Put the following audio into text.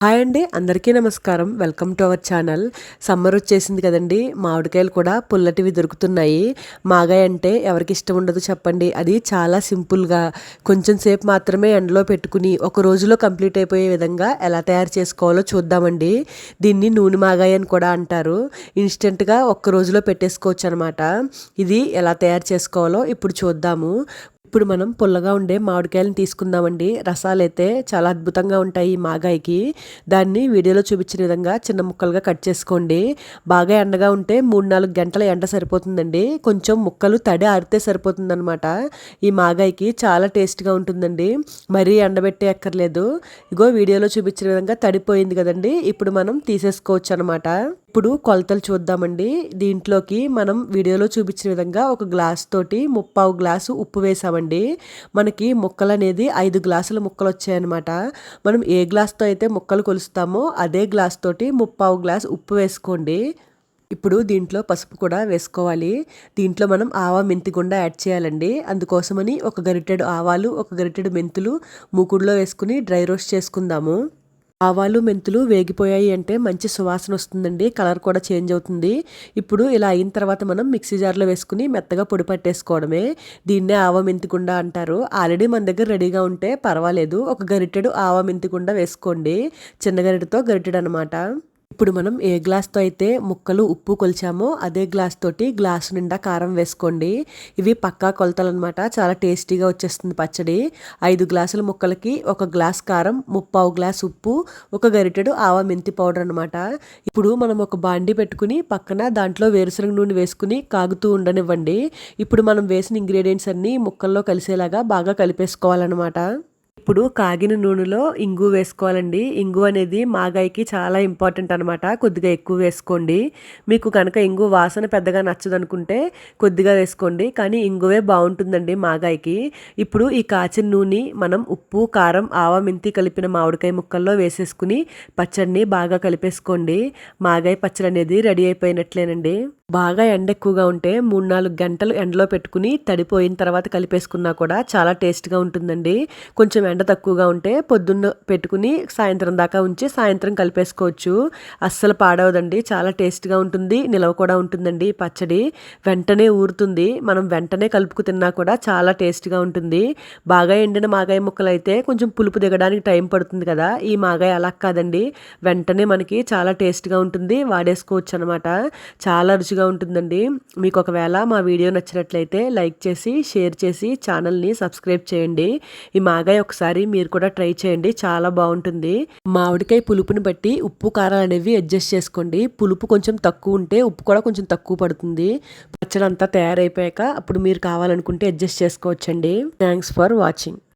Hi అండి అందరికీ నమస్కారం. Welcome to our channel. Summer వచ్చేసింది కదండి మామిడికాయలు కూడా పుల్లటివి దొరుకుతున్నాయి. మాగాయ అంటే ఎవరికి ఇష్టం ఉండదు చెప్పండి. అది చాలా సింపుల్గా కొంచెం సేపు మాత్రమే ఎండలో పెట్టుకుని ఒక రోజులో కంప్లీట్ అయిపోయే విధంగా ఎలా తయారు చేసుకోవాలో చూద్దామండి. దీన్ని నూనె మాగాయ అని కూడా అంటారు. ఇన్స్టెంట్గా ఒక్క రోజులో పెట్టేసుకోవచ్చు అనమాట ఇది ఎలా తయారు చేసుకోవాలో ఇప్పుడు చూద్దాము. ఇప్పుడు మనం పుల్లగా ఉండే మామిడికాయలను తీసుకుందామండి. రసాలైతే చాలా అద్భుతంగా ఉంటాయి ఈ మాగాయకి. దాన్ని వీడియోలో చూపించిన విధంగా చిన్న ముక్కలుగా కట్ చేసుకోండి. బాగా ఎండగా ఉంటే మూడు నాలుగు గంటల ఎండ సరిపోతుందండి. కొంచెం ముక్కలు తడి ఆరితే సరిపోతుందనమాట ఈ మాగాయకి చాలా టేస్ట్గా ఉంటుందండి. మరీ ఎండబెట్టే అక్కర్లేదు ఇగో వీడియోలో చూపించిన విధంగా తడిపోయింది కదండి. ఇప్పుడు మనం తీసేసుకోవచ్చు అనమాట ఇప్పుడు కొలతలు చూద్దామండి. దీంట్లోకి మనం వీడియోలో చూపించిన విధంగా ఒక గ్లాస్ తోటి ముప్పావు గ్లాసు ఉప్పు వేసామండి. మనకి ముక్కలు అనేది ఐదు గ్లాసుల ముక్కలు వచ్చాయన్నమాట మనం ఏ గ్లాస్తో అయితే ముక్కలు కొలుస్తామో అదే గ్లాస్ తోటి ముప్పావు గ్లాస్ ఉప్పు వేసుకోండి. ఇప్పుడు దీంట్లో పసుపు కూడా వేసుకోవాలి. దీంట్లో మనం ఆవా మెంతి గుండా యాడ్ చేయాలండి. అందుకోసమని ఒక గరిటెడు ఆవాలు ఒక గరిటెడు మెంతులు మూకుడులో వేసుకుని డ్రై రోస్ట్ చేసుకుందాము. ఆవాలు మెంతులు వేగిపోయాయి అంటే మంచి సువాసన వస్తుందండి. కలర్ కూడా చేంజ్ అవుతుంది. ఇప్పుడు ఇలా అయిన తర్వాత మనం మిక్సీ జార్లో వేసుకుని మెత్తగా పొడి పట్టేసుకోవడమే. దీన్నే ఆవ మెంతికుండా అంటారు. ఆల్రెడీ మన దగ్గర రెడీగా ఉంటే పర్వాలేదు. ఒక గరిటెడు ఆవ మెంతికుండా వేసుకోండి. చిన్న గరిటెతో గరిటెడు అనమాట ఇప్పుడు మనం ఏ గ్లాస్తో అయితే ముక్కలు ఉప్పు కొలిచామో అదే గ్లాస్ తోటి గ్లాస్ నిండా కారం వేసుకోండి. ఇవి పక్కా కొలతలు అనమాట చాలా టేస్టీగా వచ్చేస్తుంది పచ్చడి. ఐదు గ్లాసుల ముక్కలకి ఒక గ్లాస్ కారం ముప్పావు గ్లాస్ ఉప్పు ఒక గరిటెడు ఆవా మెంతి పౌడర్ అనమాట ఇప్పుడు మనం ఒక బాండి పెట్టుకుని పక్కన దాంట్లో వేరుశనగ నూనె వేసుకుని కాగుతూ ఉండనివ్వండి. ఇప్పుడు మనం వేసిన ఇంగ్రీడియంట్స్ అన్నీ ముక్కల్లో కలిసేలాగా బాగా కలిపేసుకోవాలన్నమాట. ఇప్పుడు కాగిన నూనెలో ఇంగు వేసుకోవాలండి. ఇంగు అనేది మాగాయకి చాలా ఇంపార్టెంట్ అనమాట కొద్దిగా ఎక్కువ వేసుకోండి. మీకు కనుక ఇంగు వాసన పెద్దగా నచ్చదనుకుంటే కొద్దిగా వేసుకోండి. కానీ ఇంగువే బాగుంటుందండి మాగాయకి ఇప్పుడు ఈ కాచిన నూనె మనం ఉప్పు కారం ఆవ మెంతి కలిపిన మామిడికాయ ముక్కల్లో వేసేసుకుని పచ్చడిని బాగా కలిపేసుకోండి. మాగాయ పచ్చడి అనేది రెడీ అయిపోయినట్లేనండి. బాగా ఎండ ఎక్కువగా ఉంటే మూడు నాలుగు గంటలు ఎండలో పెట్టుకుని తడిపోయిన తర్వాత కలిపేసుకున్నా కూడా చాలా టేస్ట్గా ఉంటుందండి. కొంచెం ఎండ తక్కువగా ఉంటే పొద్దున్న పెట్టుకుని సాయంత్రం దాకా ఉంచి సాయంత్రం కలిపేసుకోవచ్చు. అస్సలు పాడవదండి. చాలా టేస్ట్గా ఉంటుంది. నిలవ కూడా ఉంటుందండి పచ్చడి. వెంటనే ఊరుతుంది. మనం వెంటనే కలుపుకు తిన్నా కూడా చాలా టేస్ట్గా ఉంటుంది. బాగా ఎండిన మాగాయ ముక్కలు అయితే కొంచెం పులుపు దిగడానికి టైం పడుతుంది కదా. ఈ మాగాయ అలా కాదండి. వెంటనే మనకి చాలా టేస్ట్గా ఉంటుంది. వాడేసుకోవచ్చు అనమాట చాలా రుచిగా మంచిగా ఉంటుందండి. మీకు ఒకవేళ మా వీడియో నచ్చినట్లయితే లైక్ చేసి షేర్ చేసి ఛానల్ని సబ్స్క్రైబ్ చేయండి. ఈ మాగాయ ఒకసారి మీరు కూడా ట్రై చేయండి. చాలా బాగుంటుంది. మామిడికాయ పులుపుని బట్టి ఉప్పు కారాలు అనేవి అడ్జస్ట్ చేసుకోండి. పులుపు కొంచెం తక్కువ ఉంటే ఉప్పు కూడా కొంచెం తక్కువ పడుతుంది. పచ్చడి అంతా తయారైపోయాక అప్పుడు మీరు కావాలనుకుంటే అడ్జస్ట్ చేసుకోవచ్చండి. Thanks for watching